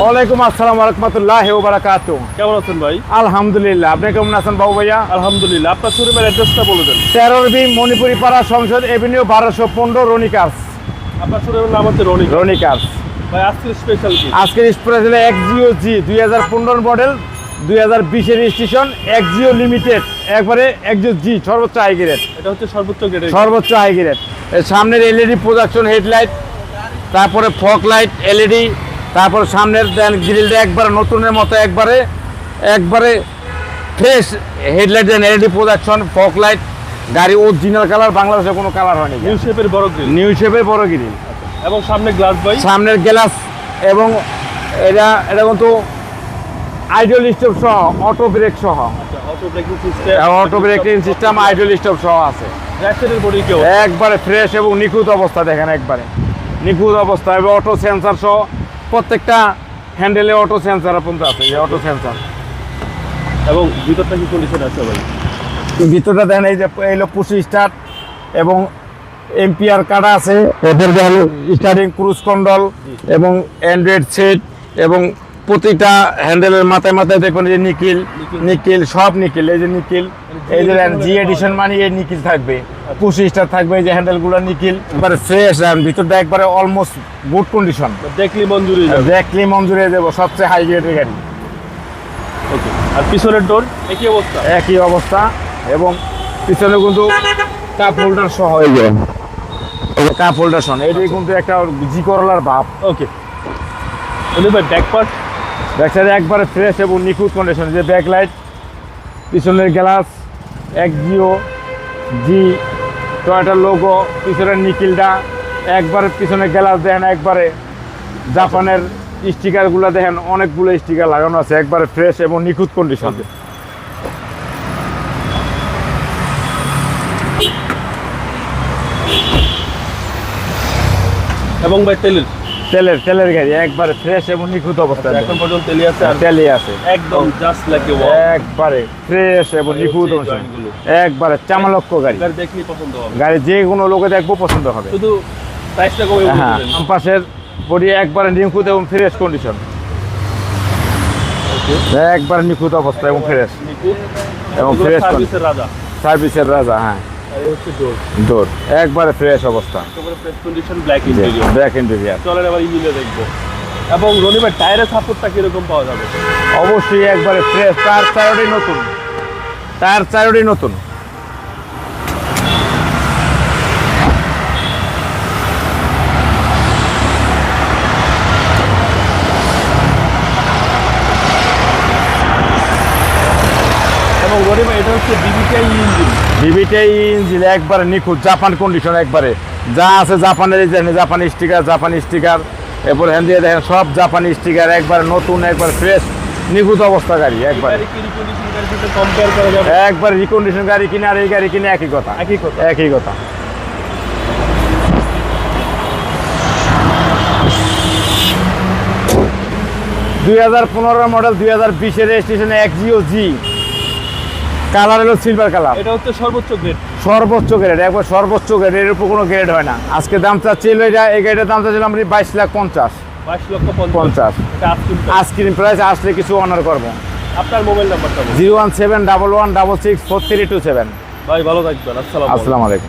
ওয়ালাইকুম আসসালাম রহমতুল্লাহ বারাকাত কেমন আছেন ভাই? আলহামদুলিল্লাহ আপনি কেমন আছেন বাবু ভাইয়া? আলহামদুলিল্লাহ আপনার শোরুমের অ্যাড্রেসটা বলে দেন। তেরোর বি মণিপুরি পাড়া সংসদ এভিনিউ বারোশো পনেরো রনিকার্স। আপনার শোরুমের নাম হচ্ছে রনিকার্স। ভাই আজকের স্পেশাল আজকের স্প্রে ছিল এক জিও জি দুই হাজার পনেরো মডেল দুই হাজার বিশের রেজিস্ট্রেশন এক জিও লিমিটেড একবারে এক জিও জি সর্বোচ্চ হাই গ্রেড এটা হচ্ছে সর্বোচ্চ গ্রেডের সর্বোচ্চ হাই গ্রেড সামনের এলইডি প্রোডাকশন হেডলাইট তারপরে ফক লাইট এলইডি তারপর সামনের দেন গ্রিলটা একবারে নতুনের মতো একবারে একবারে fresh headlight then LED production fog light গাড়ি অরিজিনাল কালার বাংলাদেশে কোনো কালার হয়নি। নিউ শেপের বড় গ্রিল নিউ শেপের বড় গ্রিল এবং সামনে গ্লাস ভাই সামনের গ্লাস এবং এটা এটা কিন্তু আইডিয়াল স্টপ সহ অটো ব্রেক সহ। Auto braking system auto braking system ideal stop সহ আছে। একবারে ফ্রেশ এবং নিখুঁত অবস্থা দেখেন একবারে। নিখুঁত অবস্থা এবং অটো সেন্সার সহ প্রত্যেকটা হ্যান্ডেলে অটো সেন্সার পর্যন্ত আছে এই অটো সেন্সার এবং ভিতরটা কি কন্ডিশন আছে ভাই? ভিতরটা দেখেন এই যে এইলো পুশি স্টার্ট এবং এমপিআর কাটা আছে। এদের স্টার্টিং ক্রুজ কন্ট্রোল এবং অ্যান্ড্রয়েড সেট এবং প্রতিটা হ্যান্ডেলের মাথায় মাথায় দেখবেন এই যে নিকিল নিকিল সব নিকিল এই যে নিকিল এই যে জি এডিশন মানে এই নিকিল থাকবে। পুশি স্টার থাকবে এই যে হ্যান্ডেলগুলো নিকিল একবারে ফ্রেশ আর ভিতরটা একবারে অলমোস্ট গুড কন্ডিশন দেখলি মঞ্জুরি দেখলি মঞ্জুরি দেবো সবচেয়ে হাই গ্রেডের গাড়ি। ওকে আর পিছনের ডোর একই অবস্থা? একই অবস্থা এবং পিছনে কিন্তু কাপ হোল্ডার সহ এই যে কাপ হোল্ডার সহ। এটি কিন্তু একটা জি করলার ভাব। ওকে। ভাই ব্যাক পার্ট ব্যাকসাইডে একবারে ফ্রেশ এবং নিখুঁত কন্ডিশন যে ব্যাক লাইট পিছনের গ্লাস এক জিও জি টয়টার লোগো পিছনের নিকিলটা একবারে পিছনের গ্লাস দেখেন, একবারে জাপানের স্টিকারগুলো দেখেন, অনেকগুলো স্টিকার লাগানো আছে, একবারে ফ্রেশ এবং নিখুঁত কন্ডিশন এবং ভাই তেলের। তেলের তেলের গাড়ি একবারে ফ্রেশ এবং নিখুঁত অবস্থা এখন পর্যন্ত তেলি আছে আর তেলই আছে। একদম জাস্ট লাইক এ একবারে ফ্রেশ এবং নিখুঁত অবস্থা। একবারে চামালক্ষ গাড়ি। গাড়ি দেখলেই পছন্দ হবে। গাড়ি যে কোনো লোকে দেখব পছন্দ হবে। শুধু প্রাইসটা কমে হ্যাঁ পাশের বডি একবারে নিখুঁত এবং ফ্রেশ কন্ডিশন একবারে নিখুঁত অবস্থা এবং ফ্রেশ এবং ফ্রেশ সার্ভিসের রাজা। সার্ভিসের রাজা হ্যাঁ। ডোর একবারে ফ্রেশ অবস্থা। ব্ল্যাক ইন্টেরিয়র চলেন এবার ইঞ্জিনে দেখব। এবং রনি টায়ারের সাপোর্টটা কীরকম পাওয়া যাবে? অবশ্যই একবারে ফ্রেশ টায়ার চারোটি নতুন। টায়ার চারোটি নতুন। ভাই এটা হচ্ছে ডিবিটাই ইঞ্জিন বিবিটাই ইঞ্জিন একবারে নিখুঁত জাপান কন্ডিশন একবারে। যা আছে জাপানের জাপানি স্টিকার জাপানি স্টিকার এরপর হ্যান্ড দিয়ে দেখেন সব জাপানি স্টিকার একবার নতুন একবার ফ্রেশ নিখুঁত অবস্থা গাড়ি একবার। একবার রিকন্ডিশন গাড়ি কিনে আর এই গাড়ি কিনে একই কথা। একই কথা। একই কথা। দুই হাজার পনেরো মডেল দুই হাজার বিশের রেজিস্ট্রেশনে এক জিও জি। কালার হলো সিলভার কালার এটা হচ্ছে সর্বোচ্চ গ্রেড সর্বোচ্চ গ্রেড একবার সর্বোচ্চ গ্রেড এর উপর কোনো গ্রেড হয় না। আজকে দাম চাচ্ছিল এটা এই গাড়িটার দাম চাচ্ছিল আমি বাইশ লাখ পঞ্চাশ। বাইশ লক্ষ পঞ্চাশ। আইসক্রিম প্রাইস আসলে কিছু অনার করব। আপনার মোবাইল নাম্বারটা zero one seven double one double six four three two seven. ভাই ভালো থাকবেন। আসসালাম আসসালামু আলাইকুম।